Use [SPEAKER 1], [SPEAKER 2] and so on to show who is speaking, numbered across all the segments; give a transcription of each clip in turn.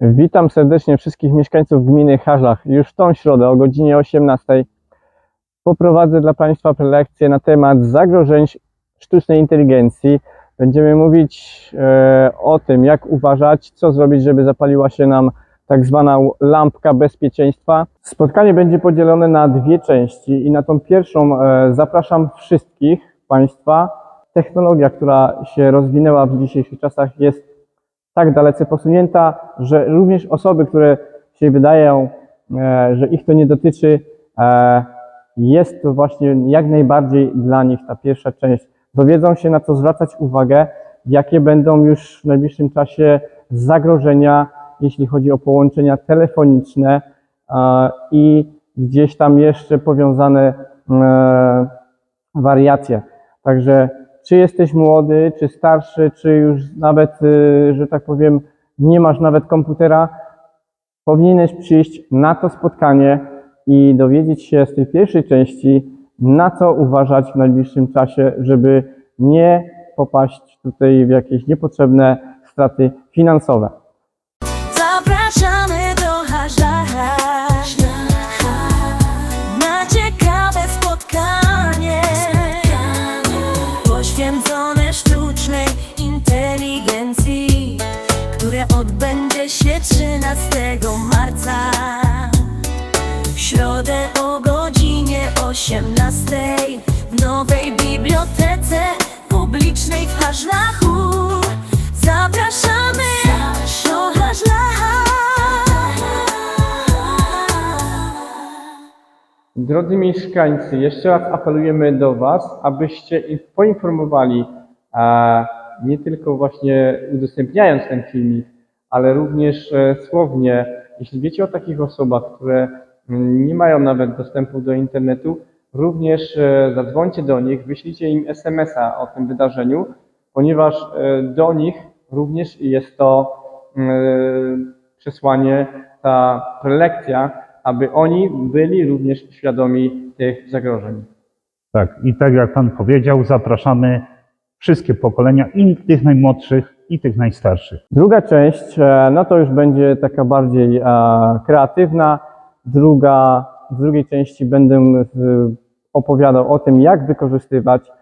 [SPEAKER 1] Witam serdecznie wszystkich mieszkańców gminy Harzlach. Już w tą środę o godzinie 18 poprowadzę dla Państwa prelekcję na temat zagrożeń sztucznej inteligencji. Będziemy mówić e, o tym, jak uważać, co zrobić, żeby zapaliła się nam tak zwana lampka bezpieczeństwa. Spotkanie będzie podzielone na dwie części i na tą pierwszą e, zapraszam wszystkich Państwa. Technologia, która się rozwinęła w dzisiejszych czasach jest tak dalece posunięta, że również osoby, które się wydają, e, że ich to nie dotyczy, e, jest to właśnie jak najbardziej dla nich ta pierwsza część. Dowiedzą się na co zwracać uwagę, jakie będą już w najbliższym czasie zagrożenia, jeśli chodzi o połączenia telefoniczne e, i gdzieś tam jeszcze powiązane wariacje. Także czy jesteś młody, czy starszy, czy już nawet, y, że tak powiem, nie masz nawet komputera, powinieneś przyjść na to spotkanie i dowiedzieć się z tej pierwszej części, na co uważać w najbliższym czasie, żeby nie popaść tutaj w jakieś niepotrzebne straty finansowe.
[SPEAKER 2] 15 marca. W środę o godzinie 18 W nowej bibliotece publicznej w Haszlachu. Zapraszamy do Haszlacha.
[SPEAKER 1] Drodzy mieszkańcy, jeszcze raz apelujemy do Was, abyście poinformowali, a nie tylko właśnie udostępniając ten filmik, ale również e, słownie, jeśli wiecie o takich osobach, które mm, nie mają nawet dostępu do internetu, również e, zadzwońcie do nich, wyślijcie im SMS-a o tym wydarzeniu, ponieważ e, do nich również jest to mm, przesłanie, ta prelekcja, aby oni byli również świadomi tych zagrożeń.
[SPEAKER 3] Tak, i tak jak Pan powiedział, zapraszamy wszystkie pokolenia, i tych najmłodszych, i tych najstarszych.
[SPEAKER 1] Druga część, e, no to już będzie taka bardziej e, kreatywna. Druga, w drugiej części będę e, opowiadał o tym, jak wykorzystywać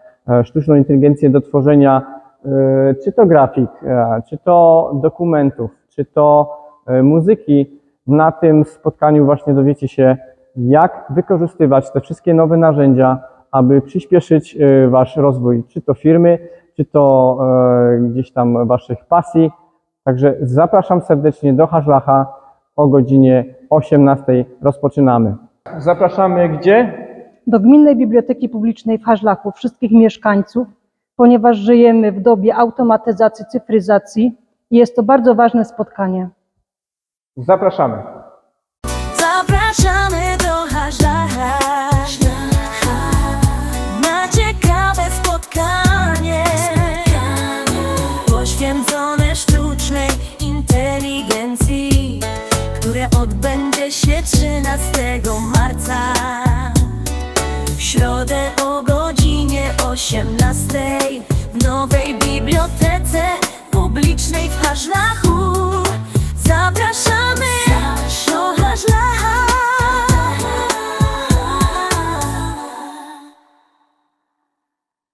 [SPEAKER 1] sztuczną inteligencję do tworzenia czy to grafik, czy to dokumentów, czy to muzyki. Na tym spotkaniu właśnie dowiecie się, jak wykorzystywać te wszystkie nowe narzędzia, aby przyspieszyć Wasz rozwój, czy to firmy, czy to e, gdzieś tam Waszych pasji. Także zapraszam serdecznie do Hażlacha o godzinie 18 rozpoczynamy. Zapraszamy gdzie?
[SPEAKER 4] do Gminnej Biblioteki Publicznej w Hażlachu wszystkich mieszkańców, ponieważ żyjemy w dobie automatyzacji, cyfryzacji i jest to bardzo ważne spotkanie.
[SPEAKER 1] Zapraszamy.
[SPEAKER 2] Zapraszamy odbędzie się 13 marca. W środę o godzinie 18 W nowej bibliotece publicznej w Haszlachu Zapraszamy